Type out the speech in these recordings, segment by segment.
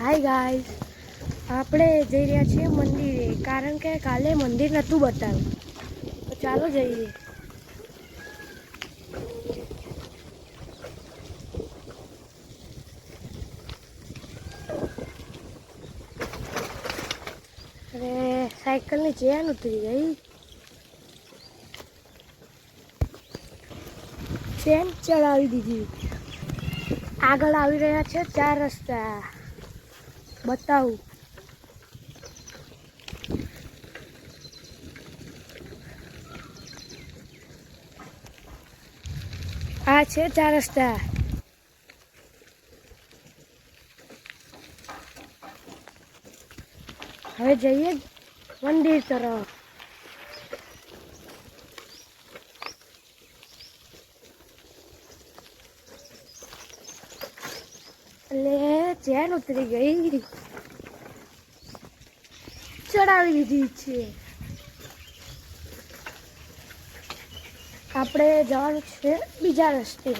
Hi guys આપણે જઈ રહ્યા છીએ મંદિરે, કારણ કે કાલે મંદિર નહોતું બતાવ્યું. તો ચાલો જઈએ. અરે, સાયકલની ચેન ઉતરી ગઈ. ચેન ચડાવી દીધી. આગળ આવી રહ્યા છે ચાર રસ્તા. બતાવું. આ છે ચાર રસ્તા હવે જઈએ મંદિર તરફ. ચેન ઉતરી ગઈ. ચડાવી દીધી છે. આપણે જવાનું છે બીજા રસ્તે.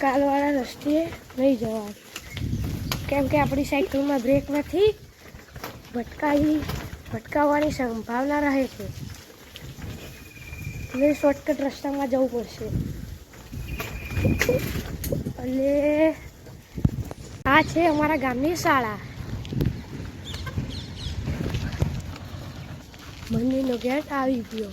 કાલવાળા રસ્તે નહીં જવાનું. કેમ કે આપણી સાયકલમાં બ્રેક નથી. ભટકાઈ ભટકાવવાની સંભાવના રહે છે. એટલે શોર્ટકટ રસ્તામાં જવું પડશે. એટલે આ છે અમારા ગામની શાળા. મંદિરનો ગેટ આવી ગયો.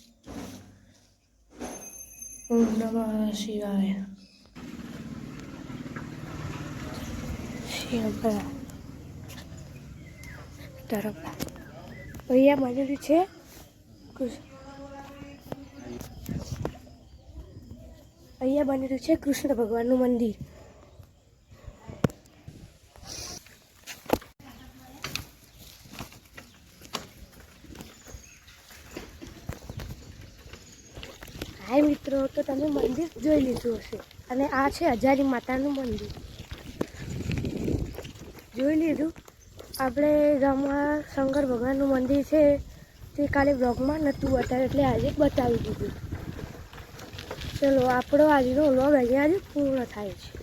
ઓમ નમઃ શિવાય શિવપરા તરફ અહીંયા બનેલું છે અહીંયા બનેલું છે કૃષ્ણ ભગવાનનું મંદિર હાય મિત્રો, તો તમે મંદિર જોઈ લીધું હશે. અને આ છે હજારી માતાનું મંદિર. જોઈ લીધું? આપણે ગામમાં શંકર ભગવાનનું મંદિર છે, તે કાલે બ્લોગમાં નહોતું બતાવ્યું, એટલે આજે બતાવી દીધું. ચલો, આપણો આજનો વ્લોગ અહીંયા જ પૂર્ણ થાય છે.